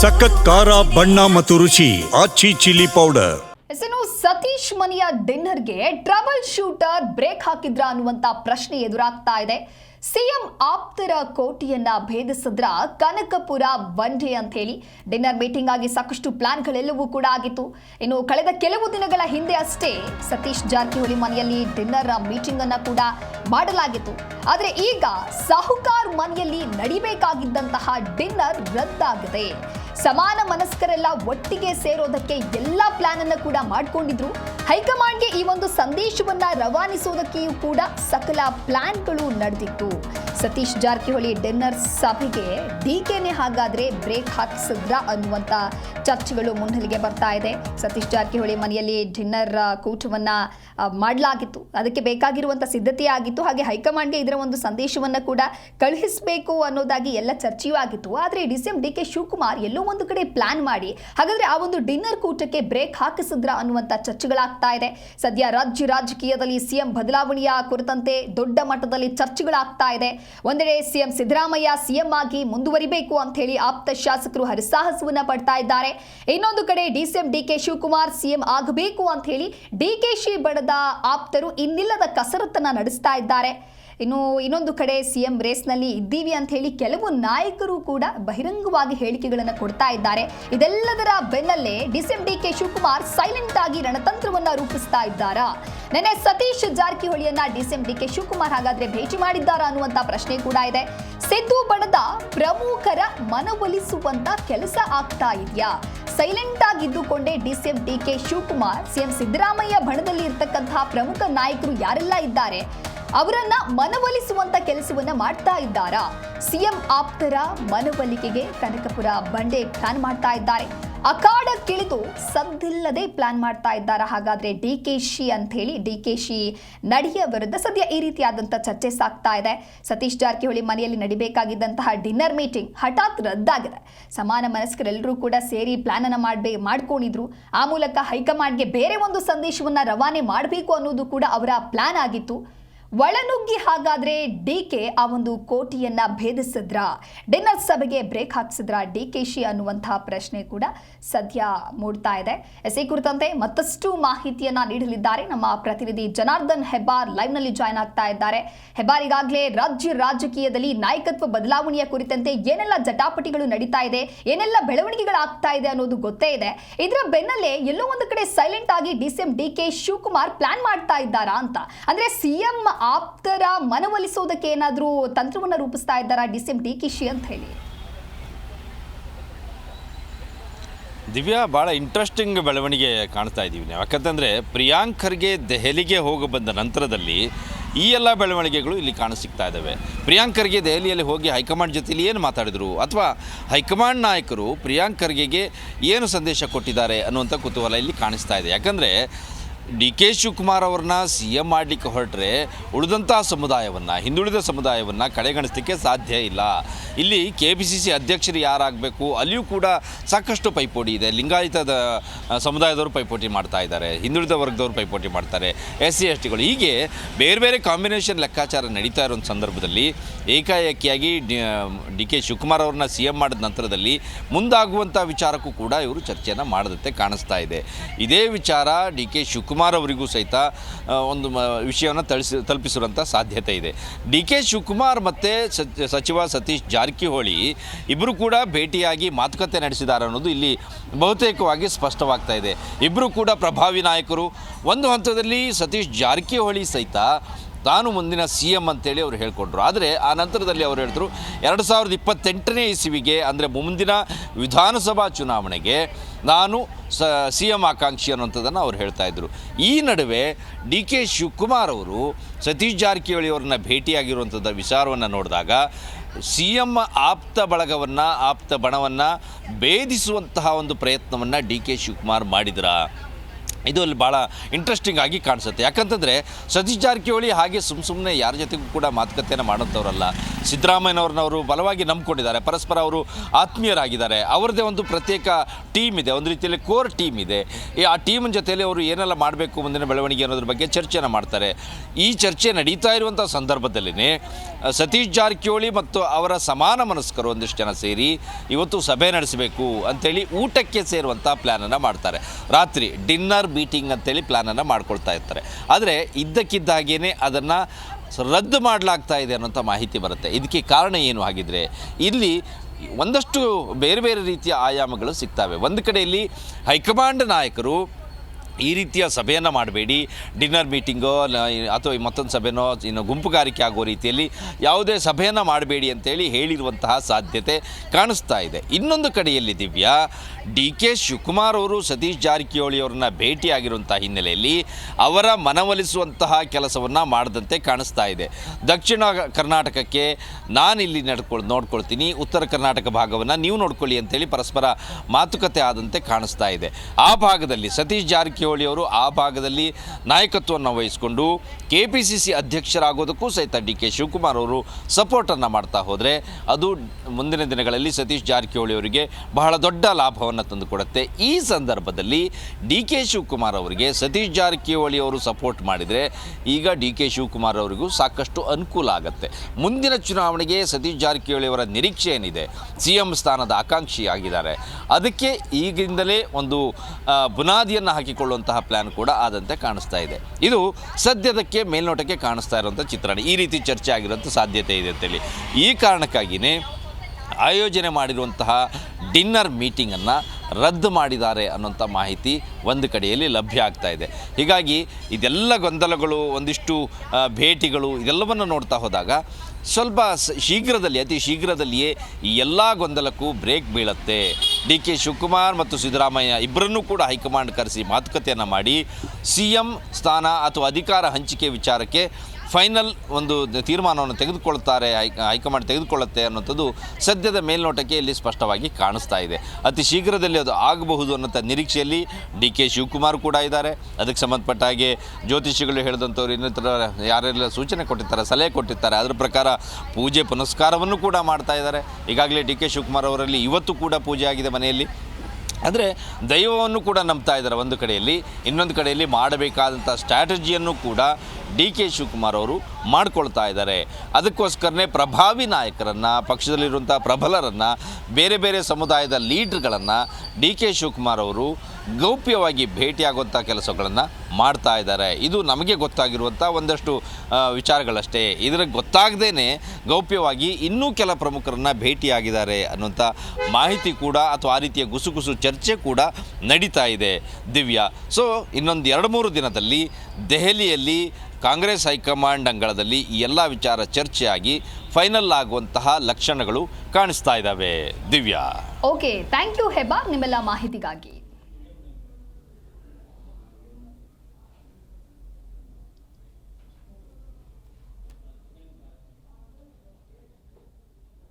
ಸಖತ್ ಖಾರ, ಬಣ್ಣ ಮತ್ತು ರುಚಿ ಆಚಿ ಚಿಲ್ಲಿ ಪೌಡರ್. ಇನ್ನು ಸತೀಶ್ ಮನೆಯ ಡಿನ್ನರ್ಗೆ ಟ್ರಬಲ್ ಶೂಟರ್ ಬ್ರೇಕ್ ಹಾಕಿದ್ರ ಅನ್ನುವಂತ ಪ್ರಶ್ನೆ ಎದುರಾಗ್ತಾ ಇದೆ. ಸಿಎಂ ಆಪ್ತರ ಕೋಟಿಯನ್ನ ಭೇದಿಸಿದ್ರ ಕನಕಪುರ ಬಂಡೆ ಅಂತ ಹೇಳಿ ಡಿನ್ನರ್ ಮೀಟಿಂಗ್ ಆಗಿ ಸಾಕಷ್ಟು ಪ್ಲಾನ್ಗಳೆಲ್ಲವೂ ಕೂಡ ಆಗಿತ್ತು. ಇನ್ನು ಕಳೆದ ಕೆಲವು ದಿನಗಳ ಹಿಂದೆ ಅಷ್ಟೇ ಸತೀಶ್ ಜಾರಕಿಹೊಳಿ ಮನೆಯಲ್ಲಿ ಡಿನ್ನರ್ ಮೀಟಿಂಗ್ ಅನ್ನ ಕೂಡ ಮಾಡಲಾಗಿತ್ತು. ಆದರೆ ಈಗ ಸಾಹುಕಾರ್ ಮನೆಯಲ್ಲಿ ನಡಿಬೇಕಾಗಿದ್ದಂತಹ ಡಿನ್ನರ್ ರದ್ದಾಗಿದೆ. ಸಮಾನ ಮನಸ್ಕರೆಲ್ಲ ಒಟ್ಟಿಗೆ ಸೇರೋದಕ್ಕೆ ಎಲ್ಲ ಪ್ಲಾನ್ ಅನ್ನ ಕೂಡ ಮಾಡ್ಕೊಂಡಿದ್ರು. ಹೈಕಮಾಂಡ್ಗೆ ಈ ಒಂದು ಸಂದೇಶವನ್ನ ರವಾನಿಸೋದಕ್ಕೆಯೂ ಕೂಡ ಸಕಲ ಪ್ಲಾನ್ಗಳು ನಡೆದಿತ್ತು. ಸತೀಶ್ ಜಾರಕಿಹೊಳಿ ಡಿನ್ನರ್ ಸಭೆಗೆ ಡಿಕೆನೆ ಹಾಗಾದ್ರೆ ಬ್ರೇಕ್ ಹಾಕಿಸಿದ್ರ ಅನ್ನುವಂತ ಚರ್ಚೆಗಳು ಮುನ್ನೆಲೆಗೆ ಬರ್ತಾ ಇದೆ. ಸತೀಶ್ ಜಾರಕಿಹೊಳಿ ಮನೆಯಲ್ಲಿ ಡಿನ್ನರ್ ಕೂಟವನ್ನ ಮಾಡಲಾಗಿತ್ತು. ಅದಕ್ಕೆ ಬೇಕಾಗಿರುವಂತ ಸಿದ್ಧತೆ ಆಗಿತ್ತು. ಹಾಗೆ ಹೈಕಮಾಂಡ್ಗೆ ಇದರ ಒಂದು ಸಂದೇಶವನ್ನ ಕೂಡ ಕಳುಹಿಸಬೇಕು ಅನ್ನೋದಾಗಿ ಎಲ್ಲ ಚರ್ಚೆಯೂ ಆಗಿತ್ತು. ಆದರೆ D C D K Shivakumar ಎಲ್ಲೋ ಒಂದು ಕಡೆ ಪ್ಲಾನ್ ಮಾಡಿ. ಹಾಗಾದ್ರೆ ಆ ಒಂದು ಡಿನ್ನರ್ ಕೂಟಕ್ಕೆ ಬ್ರೇಕ್ ಹಾಕಿಸಿದ್ರ ಅನ್ನುವಂತ ಚರ್ಚೆಗಳಾಗ್ತಾ ಇದೆ. ಸದ್ಯ ರಾಜ್ಯ ರಾಜಕೀಯದಲ್ಲಿ ಸಿಎಂ ಬದಲಾವಣೆಯ ಕುರಿತಂತೆ ದೊಡ್ಡ ಮಟ್ಟದಲ್ಲಿ ಚರ್ಚೆಗಳಾಗ್ತಾ ಇದೆ. ಒಂದೆಡೆ ಸಿಎಂ ಸಿದ್ದರಾಮಯ್ಯ ಸಿಎಂ ಆಗಿ ಮುಂದುವರಿಬೇಕು ಅಂತ ಹೇಳಿ ಆಪ್ತ ಶಾಸಕರು ಹರಿಸಾಹಸವನ್ನ ಪಡ್ತಾ ಇದ್ದಾರೆ. ಇನ್ನೊಂದು ಕಡೆ DCM D K Shivakumar CM ಆಗಬೇಕು ಅಂತ ಹೇಳಿ ಡಿಕೆಶಿ ಬಡದ ಆಪ್ತರು ಇನ್ನಿಲ್ಲದ ಕಸರತ್ತನ್ನ ನಡೆಸ್ತಾ ಇದ್ದಾರೆ. ಇನ್ನು ಇನ್ನೊಂದು ಕಡೆ ಸಿಎಂ ರೇಸ್ನಲ್ಲಿ ಇದ್ದೀವಿ ಅಂತ ಹೇಳಿ ಕೆಲವು ನಾಯಕರು ಕೂಡ ಬಹಿರಂಗವಾಗಿ ಹೇಳಿಕೆಗಳನ್ನು ಕೊಡ್ತಾ ಇದ್ದಾರೆ. ಇದೆಲ್ಲದರ ಬೆನ್ನಲ್ಲೇ DCM D K Shivakumar silent ಆಗಿ ರಣತಂತ್ರವನ್ನ ರೂಪಿಸ್ತಾ ಇದ್ದಾರಾ? ನೆನೆ ಸತೀಶ್ ಜಾರಕಿಹೊಳಿಯನ್ನ ಡಿಸಿಎಂ ಡಿ ಕೆ ಶಿವಕುಮಾರ್ ಹಾಗಾದ್ರೆ ಭೇಟಿ ಮಾಡಿದ್ದಾರಾ ಅನ್ನುವಂತ ಪ್ರಶ್ನೆ ಕೂಡ ಇದೆ. ಸಿದ್ದು ಬಣದ ಪ್ರಮುಖರ ಮನವೊಲಿಸುವಂತ ಕೆಲಸ ಆಗ್ತಾ ಇದೆಯಾ? Silent ಆಗಿದ್ದುಕೊಂಡೇ DCM D K Shivakumar CM Siddaramaiah ಬಣದಲ್ಲಿ ಇರ್ತಕ್ಕಂತಹ ಪ್ರಮುಖ ನಾಯಕರು ಯಾರೆಲ್ಲ ಇದ್ದಾರೆ? ಅವರನ್ನ ಮನವೊಲಿಸುವಂತ ಕೆಲಸವನ್ನ ಮಾಡ್ತಾ ಇದ್ದಾರಾ? ಸಿಎಂ ಆಪ್ತರ ಮನವೊಲಿಕೆಗೆ ಕನಕಪುರ ಬಂಡೆ ಪ್ಲಾನ್ ಮಾಡ್ತಾ ಇದ್ದಾರೆ. ಅಖಾಡಕ್ಕಿಳಿದು ಸದ್ದಿಲ್ಲದೆ ಪ್ಲಾನ್ ಮಾಡ್ತಾ ಇದ್ದಾರಾ? ಹಾಗಾದ್ರೆ ಡಿ ಕೆ ಶಿ ಅಂತ ಹೇಳಿ ಡಿ ಕೆ ಶಿ ನಡಿಯ ವಿರುದ್ಧ ಸದ್ಯ ಈ ರೀತಿಯಾದಂಥ ಚರ್ಚೆ ಸಾಕ್ತಾ ಇದೆ. ಸತೀಶ್ ಜಾರಕಿಹೊಳಿ ಮನೆಯಲ್ಲಿ ನಡಿಬೇಕಾಗಿದ್ದಂತಹ ಡಿನ್ನರ್ ಮೀಟಿಂಗ್ ಹಠಾತ್ ರದ್ದಾಗಿದೆ. ಸಮಾನ ಮನಸ್ಕರೆಲ್ಲರೂ ಕೂಡ ಸೇರಿ ಪ್ಲಾನ್ ಅನ್ನ ಮಾಡ್ಬೇ ಮಾಡ್ಕೊಂಡಿದ್ರು. ಆ ಮೂಲಕ ಹೈಕಮಾಂಡ್ಗೆ ಬೇರೆ ಒಂದು ಸಂದೇಶವನ್ನ ರವಾನೆ ಮಾಡಬೇಕು ಅನ್ನೋದು ಕೂಡ ಅವರ ಪ್ಲಾನ್ ಆಗಿತ್ತು. ಒಳನುಗ್ಗಿ ಹಾಗಾದ್ರೆ ಡಿ ಕೆ ಆ ಒಂದು ಕೋಟಿಯನ್ನ ಭೇದಿಸಿದ್ರ? ಡಿನ್ನರ್ ಸಭೆಗೆ ಬ್ರೇಕ್ ಹಾಕಿಸಿದ್ರ ಡಿ ಕೆ ಶಿ ಅನ್ನುವಂತಹ ಪ್ರಶ್ನೆ ಕೂಡ ಸದ್ಯ ಮೂಡ್ತಾ ಇದೆ. ಎಸ್ ಈ ಕುರಿತಂತೆ ಮತ್ತಷ್ಟು ಮಾಹಿತಿಯನ್ನ ನೀಡಲಿದ್ದಾರೆ. ನಮ್ಮ ಪ್ರತಿನಿಧಿ ಜನಾರ್ದನ್ ಹೆಬ್ಬಾರ್ ಲೈವ್ನಲ್ಲಿ ಜಾಯ್ನ್ ಆಗ್ತಾ ಇದ್ದಾರೆ. ಹೆಬ್ಬಾರ್, ಈಗಾಗಲೇ ರಾಜ್ಯ ರಾಜಕೀಯದಲ್ಲಿ ನಾಯಕತ್ವ ಬದಲಾವಣೆಯ ಕುರಿತಂತೆ ಏನೆಲ್ಲ ಜಟಾಪಟಿಗಳು ನಡೀತಾ ಇದೆ, ಏನೆಲ್ಲ ಬೆಳವಣಿಗೆಗಳಾಗ್ತಾ ಇದೆ ಅನ್ನೋದು ಗೊತ್ತೇ ಇದೆ. ಇದರ ಬೆನ್ನಲ್ಲೇ ಎಲ್ಲೋ ಒಂದು ಕಡೆ ಸೈಲೆಂಟ್ ಆಗಿ D C M, D K Shivakumar plan ಮಾಡ್ತಾ ಇದ್ದಾರಾ ಅಂತ. ಅಂದ್ರೆ ಸಿಎಂ ಆಪ್ತರ ಮನವೊಲಿಸೋದಕ್ಕೆ ಏನಾದರೂ ತಂತ್ರವನ್ನು ರೂಪಿಸ್ತಾ ಇದ್ದಾರಾ ಡಿ ಸಿ ಎಂ ಡಿ ಕಿಶಿ ಅಂತ ಹೇಳಿ? ದಿವ್ಯಾ, ಭಾಳ ಇಂಟ್ರೆಸ್ಟಿಂಗ್ ಬೆಳವಣಿಗೆ ಕಾಣ್ತಾ ಇದ್ದೀವಿ ನಾವು. ಯಾಕಂತಂದರೆ ಪ್ರಿಯಾಂಕರ್ಗೆ ದೆಹಲಿಗೆ ಹೋಗಿ ಬಂದ ನಂತರದಲ್ಲಿ ಈ ಎಲ್ಲ ಬೆಳವಣಿಗೆಗಳು ಇಲ್ಲಿ ಕಾಣಸಿಗ್ತಾ ಇದ್ದಾವೆ. ಪ್ರಿಯಾಂಕರ್ಗೆ ದೆಹಲಿಯಲ್ಲಿ ಹೋಗಿ ಹೈಕಮಾಂಡ್ ಜೊತೆಯಲ್ಲಿ ಏನು ಮಾತಾಡಿದರು? ಅಥವಾ ಹೈಕಮಾಂಡ್ ನಾಯಕರು ಪ್ರಿಯಾಂಕರ್ಗೆ ಏನು ಸಂದೇಶ ಕೊಟ್ಟಿದ್ದಾರೆ ಅನ್ನುವಂಥ ಕುತೂಹಲ ಇಲ್ಲಿ ಕಾಣಿಸ್ತಾ ಇದೆ. ಯಾಕಂದರೆ ಡಿ ಕೆ ಶಿವಕುಮಾರ್ ಅವ್ರನ್ನ ಸಿ ಎಂ ಮಾಡಲಿಕ್ಕೆ ಹೊರಟ್ರೆ ಉಳಿದಂಥ ಸಮುದಾಯವನ್ನು, ಹಿಂದುಳಿದ ಸಮುದಾಯವನ್ನು ಕಡೆಗಣಿಸಲಿಕ್ಕೆ ಸಾಧ್ಯ ಇಲ್ಲ. ಇಲ್ಲಿ ಕೆ ಪಿ ಸಿ ಸಿ ಅಧ್ಯಕ್ಷರು ಯಾರಾಗಬೇಕು? ಅಲ್ಲಿಯೂ ಕೂಡ ಸಾಕಷ್ಟು ಪೈಪೋಟಿ ಇದೆ. ಲಿಂಗಾಯತದ ಸಮುದಾಯದವರು ಪೈಪೋಟಿ ಮಾಡ್ತಾ ಇದ್ದಾರೆ. ಹಿಂದುಳಿದ ವರ್ಗದವರು ಪೈಪೋಟಿ ಮಾಡ್ತಾರೆ. ಎಸ್ ಸಿ, ಎಸ್ ಟಿಗಳು ಹೀಗೆ ಬೇರೆ ಬೇರೆ ಕಾಂಬಿನೇಷನ್ ಲೆಕ್ಕಾಚಾರ ನಡೀತಾ ಇರೋ ಸಂದರ್ಭದಲ್ಲಿ ಏಕಾಏಕಿಯಾಗಿ ಡಿ ಕೆ ಶಿವಕುಮಾರ್ ಅವ್ರನ್ನ ಸಿ ಎಂ ಮಾಡಿದ ನಂತರದಲ್ಲಿ ಮುಂದಾಗುವಂಥ ವಿಚಾರಕ್ಕೂ ಕೂಡ ಇವರು ಚರ್ಚೆಯನ್ನು ಮಾಡದಂತೆ ಕಾಣಿಸ್ತಾ ಇದೆ. ಇದೇ ವಿಚಾರ ಡಿ ಕೆ ಶಿವಕುಮಾರ್ ಅವರಿಗೂ ಸಹಿತ ಒಂದು ವಿಷಯವನ್ನು ತಳಿಸಿ ತಲುಪಿಸುವಂಥ ಸಾಧ್ಯತೆ ಇದೆ. ಡಿ ಕೆ ಶಿವಕುಮಾರ್ ಮತ್ತು ಸಚಿವ ಸತೀಶ್ ಜಾರಕಿಹೊಳಿ ಇಬ್ಬರು ಕೂಡ ಭೇಟಿಯಾಗಿ ಮಾತುಕತೆ ನಡೆಸಿದ್ದಾರೆ ಅನ್ನೋದು ಇಲ್ಲಿ ಬಹುತೇಕವಾಗಿ ಸ್ಪಷ್ಟವಾಗ್ತಾ ಇದೆ. ಇಬ್ಬರು ಕೂಡ ಪ್ರಭಾವಿ ನಾಯಕರು. ಒಂದು ಹಂತದಲ್ಲಿ ಸತೀಶ್ ಜಾರಕಿಹೊಳಿ ಸಹಿತ ತಾನು ಮುಂದಿನ ಸಿ ಎಂ ಅಂತೇಳಿ ಅವರು ಹೇಳ್ಕೊಂಡ್ರು. ಆದರೆ ಆ ನಂತರದಲ್ಲಿ ಅವರು ಹೇಳಿದ್ರು, ಎರಡು ಸಾವಿರದ ಇಪ್ಪತ್ತೆಂಟನೇ ಇಸವಿಗೆ, ಅಂದರೆ ಮುಂದಿನ ವಿಧಾನಸಭಾ ಚುನಾವಣೆಗೆ ನಾನು ಸ, ಸಿ ಎಂ ಆಕಾಂಕ್ಷಿ ಅನ್ನುವಂಥದ್ದನ್ನು ಅವ್ರು ಹೇಳ್ತಾ ಇದ್ರು. ಈ ನಡುವೆ ಡಿ ಕೆ ಶಿವಕುಮಾರ್ ಅವರು ಸತೀಶ್ ಜಾರಕಿಹೊಳಿ ಅವ್ರನ್ನ ಭೇಟಿಯಾಗಿರುವಂಥದ್ದು ವಿಚಾರವನ್ನು ನೋಡಿದಾಗ ಸಿ ಎಂ ಆಪ್ತ ಬಳಗವನ್ನು, ಆಪ್ತ ಬಣವನ್ನು ಭೇದಿಸುವಂತಹ ಒಂದು ಪ್ರಯತ್ನವನ್ನು ಡಿ ಕೆ ಶಿವಕುಮಾರ್ ಮಾಡಿದ್ರ? ಇದು ಅಲ್ಲಿ ಭಾಳ ಇಂಟ್ರೆಸ್ಟಿಂಗ್ ಆಗಿ ಕಾಣಿಸುತ್ತೆ. ಯಾಕಂತಂದರೆ ಸತೀಶ್ ಜಾರಕಿಹೊಳಿ ಹಾಗೆ ಸುಮ್ಮ ಸುಮ್ಮನೆ ಯಾರ ಜೊತೆಗೂ ಕೂಡ ಮಾತುಕತೆಯನ್ನು ಮಾಡೋಂಥವ್ರಲ್ಲ ಸಿದ್ದರಾಮಯ್ಯನವ್ರನ್ನವರು ಬಲವಾಗಿ ನಂಬ್ಕೊಂಡಿದ್ದಾರೆ. ಪರಸ್ಪರ ಅವರು ಆತ್ಮೀಯರಾಗಿದ್ದಾರೆ. ಅವರದೇ ಒಂದು ಪ್ರತ್ಯೇಕ ಟೀಮ್ ಇದೆ. ಒಂದು ರೀತಿಯಲ್ಲಿ ಕೋರ್ ಟೀಮ್ ಇದೆ. ಈ ಆ ಟೀಮಿನ ಜೊತೆಯಲ್ಲಿ ಅವರು ಏನೆಲ್ಲ ಮಾಡಬೇಕು ಮುಂದಿನ ಬೆಳವಣಿಗೆ ಅನ್ನೋದ್ರ ಬಗ್ಗೆ ಚರ್ಚೆನ ಮಾಡ್ತಾರೆ. ಈ ಚರ್ಚೆ ನಡೀತಾ ಇರುವಂಥ ಸಂದರ್ಭದಲ್ಲಿನೇ ಅ, ಸತೀಶ್ ಜಾರಕಿಹೊಳಿ ಮತ್ತು ಅವರ ಸಮಾನ ಮನಸ್ಕರು ಒಂದಿಷ್ಟು ಜನ ಸೇರಿ ಇವತ್ತು ಸಭೆ ನಡೆಸಬೇಕು ಅಂಥೇಳಿ ಊಟಕ್ಕೆ ಸೇರುವಂಥ ಪ್ಲ್ಯಾನನ್ನು ಮಾಡ್ತಾರೆ. ರಾತ್ರಿ ಡಿನ್ನರ್ ಮೀಟಿಂಗ್ ಅಂತೇಳಿ ಪ್ಲ್ಯಾನನ್ನು ಮಾಡ್ಕೊಳ್ತಾ ಇರ್ತಾರೆ. ಆದರೆ ಇದ್ದಕ್ಕಿದ್ದಾಗೇ ಅದನ್ನು ರದ್ದು ಮಾಡಲಾಗ್ತಾ ಇದೆ ಅನ್ನೋಂಥ ಮಾಹಿತಿ ಬರುತ್ತೆ. ಇದಕ್ಕೆ ಕಾರಣ ಏನು ಹಾಗಿದ್ರೆ ಇಲ್ಲಿ ಒಂದಷ್ಟು ಬೇರೆ ಬೇರೆ ರೀತಿಯ ಆಯಾಮಗಳು ಸಿಗ್ತವೆ. ಒಂದು ಕಡೆಯಲ್ಲಿ ಹೈಕಮಾಂಡ್ ನಾಯಕರು ಈ ರೀತಿಯ ಸಭೆಯನ್ನು ಮಾಡಬೇಡಿ. ಡಿನ್ನರ್ ಮೀಟಿಂಗೋ ಅಥವಾ ಮತ್ತೊಂದು ಸಭೆನೋ, ಇನ್ನು ಗುಂಪುಗಾರಿಕೆ ಆಗೋ ರೀತಿಯಲ್ಲಿ ಯಾವುದೇ ಸಭೆಯನ್ನು ಮಾಡಬೇಡಿ ಅಂತೇಳಿ ಹೇಳಿರುವಂತಹ ಸಾಧ್ಯತೆ ಕಾಣಿಸ್ತಾ ಇದೆ. ಇನ್ನೊಂದು ಕಡೆಯಲ್ಲಿ ದಿವ್ಯಾ ಡಿ ಕೆ ಶಿವಕುಮಾರ್ ಅವರು, ಸತೀಶ್ ಜಾರಕಿಹೊಳಿ ಅವರನ್ನ ಭೇಟಿಯಾಗಿರುವಂಥ ಹಿನ್ನೆಲೆಯಲ್ಲಿ ಅವರ ಮನವೊಲಿಸುವಂತಹ ಕೆಲಸವನ್ನು ಮಾಡದಂತೆ ಕಾಣಿಸ್ತಾ ಇದೆ. ದಕ್ಷಿಣ ಕರ್ನಾಟಕಕ್ಕೆ ನಾನಿಲ್ಲಿ ನಡ್ಕೊಳ್, ನೋಡ್ಕೊಳ್ತೀನಿ. ಉತ್ತರ ಕರ್ನಾಟಕ ಭಾಗವನ್ನು ನೀವು ನೋಡ್ಕೊಳ್ಳಿ ಅಂತೇಳಿ ಪರಸ್ಪರ ಮಾತುಕತೆ ಆದಂತೆ ಕಾಣಿಸ್ತಾ ಇದೆ. ಆ ಭಾಗದಲ್ಲಿ ಸತೀಶ್ ಜಾರಕಿಹೊಳಿ ಅವರು ಆ ಭಾಗದಲ್ಲಿ ನಾಯಕತ್ವವನ್ನು ವಹಿಸಿಕೊಂಡು ಕೆ ಪಿ ಸಿ ಸಿ ಅಧ್ಯಕ್ಷರಾಗೋದಕ್ಕೂ ಸಹಿತ ಡಿ ಕೆ ಶಿವಕುಮಾರ್ ಅವರು ಸಪೋರ್ಟನ್ನು ಮಾಡ್ತಾ ಹೋದರೆ ಅದು ಮುಂದಿನ ದಿನಗಳಲ್ಲಿ ಸತೀಶ್ ಜಾರಕಿಹೊಳಿ ಅವರಿಗೆ ಬಹಳ ದೊಡ್ಡ ಲಾಭವನ್ನು ತಂದುಕೊಡುತ್ತೆ. ಈ ಸಂದರ್ಭದಲ್ಲಿ ಡಿ ಕೆ ಶಿವಕುಮಾರ್ ಅವರಿಗೆ ಸತೀಶ್ ಜಾರಕಿಹೊಳಿ ಅವರು ಸಪೋರ್ಟ್ ಮಾಡಿದರೆ ಈಗ ಡಿ ಕೆ ಶಿವಕುಮಾರ್ ಅವರಿಗೂ ಸಾಕಷ್ಟು ಅನುಕೂಲ ಆಗುತ್ತೆ. ಮುಂದಿನ ಚುನಾವಣೆಗೆ ಸತೀಶ್ ಜಾರಕಿಹೊಳಿ ಅವರ ನಿರೀಕ್ಷೆ ಏನಿದೆ? ಸಿ ಎಂ ಸ್ಥಾನದ ಆಕಾಂಕ್ಷಿಯಾಗಿದ್ದಾರೆ. ಅದಕ್ಕೆ ಈಗಿಂದಲೇ ಒಂದು ಬುನಾದಿಯನ್ನು ಬುನಾದಿಯನ್ನು ಹಾಕಿಕೊಳ್ಳುವಂತಹ ಪ್ಲ್ಯಾನ್ ಕೂಡ ಆದಂತೆ ಕಾಣಿಸ್ತಾ ಇದೆ. ಇದು ಸದ್ಯದಕ್ಕೆ ಮೇಲ್ನೋಟಕ್ಕೆ ಕಾಣಿಸ್ತಾ ಇರುವಂಥ ಚಿತ್ರಣ. ಈ ರೀತಿ ಚರ್ಚೆ ಆಗಿರೋಂಥ ಸಾಧ್ಯತೆ ಇದೆ ಅಂತೇಳಿ ಈ ಕಾರಣಕ್ಕಾಗಿಯೇ ಆಯೋಜನೆ ಮಾಡಿರುವಂತಹ ಡಿನ್ನರ್ ಮೀಟಿಂಗನ್ನು ರದ್ದು ಮಾಡಿದ್ದಾರೆ ಅನ್ನೋಂಥ ಮಾಹಿತಿ ಒಂದು ಕಡೆಯಲ್ಲಿ ಲಭ್ಯ ಆಗ್ತಾ ಇದೆ. ಹೀಗಾಗಿ ಇದೆಲ್ಲ ಗೊಂದಲಗಳು, ಒಂದಿಷ್ಟು ಭೇಟಿಗಳು, ಇದೆಲ್ಲವನ್ನು ನೋಡ್ತಾ ಹೋದಾಗ ಸ್ವಲ್ಪ ಶೀಘ್ರದಲ್ಲಿ, ಅತಿ ಶೀಘ್ರದಲ್ಲಿಯೇ ಈ ಎಲ್ಲ ಗೊಂದಲಕ್ಕೂ ಬ್ರೇಕ್ ಬೀಳುತ್ತೆ. ಡಿ ಕೆ ಶಿವಕುಮಾರ್ ಮತ್ತು ಸಿದ್ದರಾಮಯ್ಯ ಇಬ್ಬರನ್ನೂ ಕೂಡ ಹೈಕಮಾಂಡ್ ಕರೆಸಿ ಮಾತುಕತೆಯನ್ನು ಮಾಡಿ, ಸಿ ಎಂ ಸ್ಥಾನ ಅಥವಾ ಅಧಿಕಾರ ಹಂಚಿಕೆ ವಿಚಾರಕ್ಕೆ ಫೈನಲ್ ಒಂದು ತೀರ್ಮಾನವನ್ನು ತೆಗೆದುಕೊಳ್ತಾರೆ ಹೈ, ಹೈಕಮಾಂಡ್ ತೆಗೆದುಕೊಳ್ಳುತ್ತೆ ಅನ್ನೋಂಥದ್ದು ಸದ್ಯದ ಮೇಲ್ನೋಟಕ್ಕೆ ಇಲ್ಲಿ ಸ್ಪಷ್ಟವಾಗಿ ಕಾಣಿಸ್ತಾ ಇದೆ. ಅತಿ ಶೀಘ್ರದಲ್ಲಿ ಅದು ಆಗಬಹುದು ಅನ್ನೋಂಥ ನಿರೀಕ್ಷೆಯಲ್ಲಿ ಡಿ ಕೆ ಶಿವಕುಮಾರ್ ಕೂಡ ಇದ್ದಾರೆ. ಅದಕ್ಕೆ ಸಂಬಂಧಪಟ್ಟ ಹಾಗೆ ಜ್ಯೋತಿಷಿಗಳು ಹೇಳಿದಂಥವ್ರು ಇನ್ನಿತರ ಯಾರೆಲ್ಲ ಸೂಚನೆ ಕೊಟ್ಟಿರ್ತಾರೆ, ಸಲಹೆ ಕೊಟ್ಟಿರ್ತಾರೆ, ಅದರ ಪ್ರಕಾರ ಪೂಜೆ ಪುನಸ್ಕಾರವನ್ನು ಕೂಡ ಮಾಡ್ತಾ ಇದ್ದಾರೆ. ಈಗಾಗಲೇ ಡಿ ಕೆ ಶಿವಕುಮಾರ್ ಅವರಲ್ಲಿ ಇವತ್ತು ಕೂಡ ಪೂಜೆ ಆಗಿದೆ ಮನೆಯಲ್ಲಿ. ಅಂದರೆ ದೈವವನ್ನು ಕೂಡ ನಂಬ್ತಾ ಇದ್ದಾರೆ ಒಂದು ಕಡೆಯಲ್ಲಿ, ಇನ್ನೊಂದು ಕಡೆಯಲ್ಲಿ ಮಾಡಬೇಕಾದಂಥ ಸ್ಟ್ರಾಟಜಿಯನ್ನು ಕೂಡ ಡಿ ಕೆ ಶಿವಕುಮಾರ್ ಅವರು ಮಾಡ್ಕೊಳ್ತಾ ಇದ್ದಾರೆ. ಅದಕ್ಕೋಸ್ಕರನೇ ಪ್ರಭಾವಿ ನಾಯಕರನ್ನು ಪಕ್ಷದಲ್ಲಿರುವಂಥ ಪ್ರಬಲರನ್ನು, ಬೇರೆ ಬೇರೆ ಸಮುದಾಯದ ಲೀಡ್ರ್ಗಳನ್ನು ಡಿ ಕೆ ಶಿವಕುಮಾರ್ ಅವರು ಗೌಪ್ಯವಾಗಿ ಭೇಟಿಯಾಗುವಂಥ ಕೆಲಸಗಳನ್ನು ಮಾಡ್ತಾ ಇದ್ದಾರೆ. ಇದು ನಮಗೆ ಗೊತ್ತಾಗಿರುವಂಥ ಒಂದಷ್ಟು ವಿಚಾರಗಳಷ್ಟೇ. ಇದರ ಗೊತ್ತಾಗದೇ ಗೌಪ್ಯವಾಗಿ ಇನ್ನೂ ಕೆಲ ಪ್ರಮುಖರನ್ನು ಭೇಟಿಯಾಗಿದ್ದಾರೆ ಅನ್ನುವಂಥ ಮಾಹಿತಿ ಕೂಡ ಅಥವಾ ಆ ರೀತಿಯ ಗುಸುಗುಸು ಚರ್ಚೆ ಕೂಡ ನಡೀತಾ ಇದೆ ದಿವ್ಯಾ. ಸೊ ಇನ್ನೊಂದು ಎರಡು ಮೂರು ದಿನದಲ್ಲಿ ದೆಹಲಿಯಲ್ಲಿ ಕಾಂಗ್ರೆಸ್ ಹೈಕಮಾಂಡ್ ಅಂಗಳದಲ್ಲಿ ಈ ಎಲ್ಲ ವಿಚಾರ ಚರ್ಚೆಯಾಗಿ ಫೈನಲ್ ಆಗುವಂತಹ ಲಕ್ಷಣಗಳು ಕಾಣಿಸ್ತಾ ಇದ್ದಾವೆ. ದಿವ್ಯಾ. ಓಕೆ ಥ್ಯಾಂಕ್ ಯು ಹೆಬಾ ನಿಮ್ಮೆಲ್ಲ ಮಾಹಿತಿಗಾಗಿ.